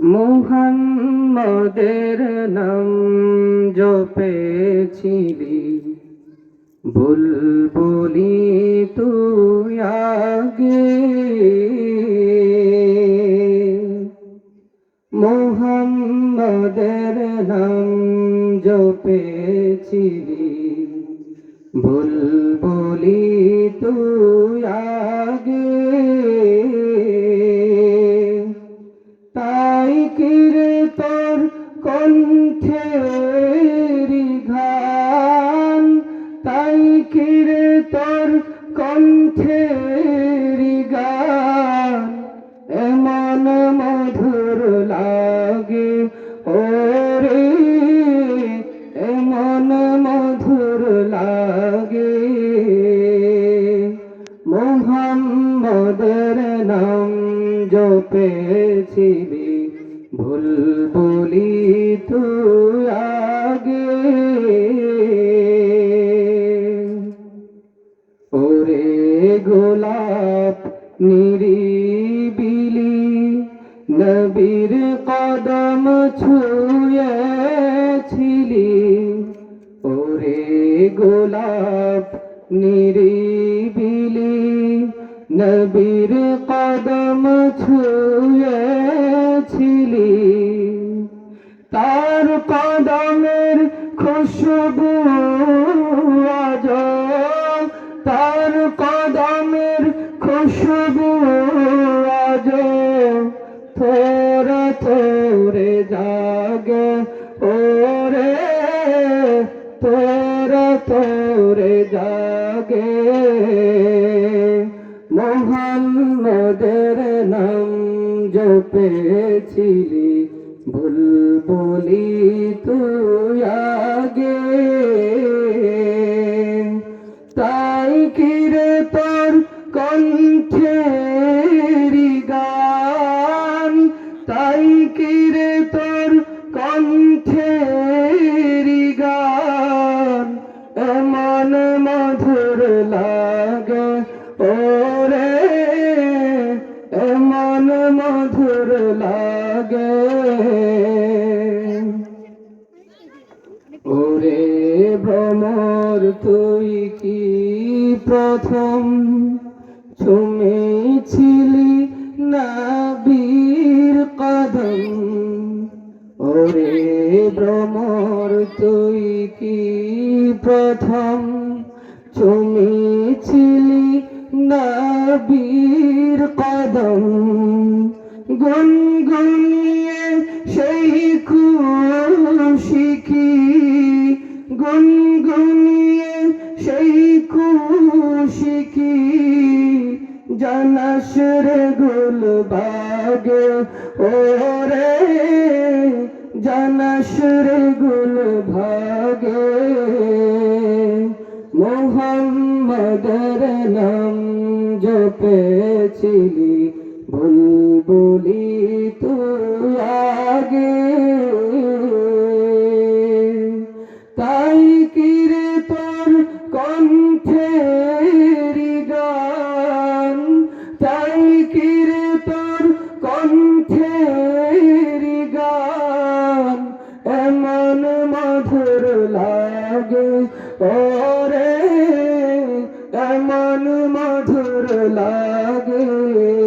মুহাম্মদের নাম জপেছিলি। বুলবুলি তুই আগে। মুহাম্মদের নাম জপেছিলি। বুলবুলি তুই কণ্ঠের ঘান তাই কিরে তোর কণ্ঠের গান? এমন মধুর লাগে, ওরে, এমন মধুর লাগে। মোহাম্মদের নাম জপেছিলি ভুল বলি গোলাপ নিরিবিলি নবীর কদম ছুঁয়েছিলি। ওরে গোলাপ নিরিবিলি নবীর কদম ছুঁয়েছিলি খুশবু আজ থোরে থোরে জাগে। ওরে তোরে তোরে জাগে। মোহাম্মদের নাম জপেছিলি। বুলবুলি তুই লাগে। ওরে, এমন মধুর লাগে। ওরে ভ্রমর, তুই কি প্রথম? ছুমেছিলি নাবির কদম? ওরে ভ্রমর, তুই কি প্রথম? ছুমেছিলি গুনগুনিয়ে সেই খুশিকি গুনগুনিয়ে সেই খুশিকি জানাস রে গুল বাগে ওরে জানাস রে গুল ভাগে মোহাম্মদের নাম জপেছিলি কণ্ঠের গান তাই কিরে এমন মধুর লাগে এমন মধুর লাগে।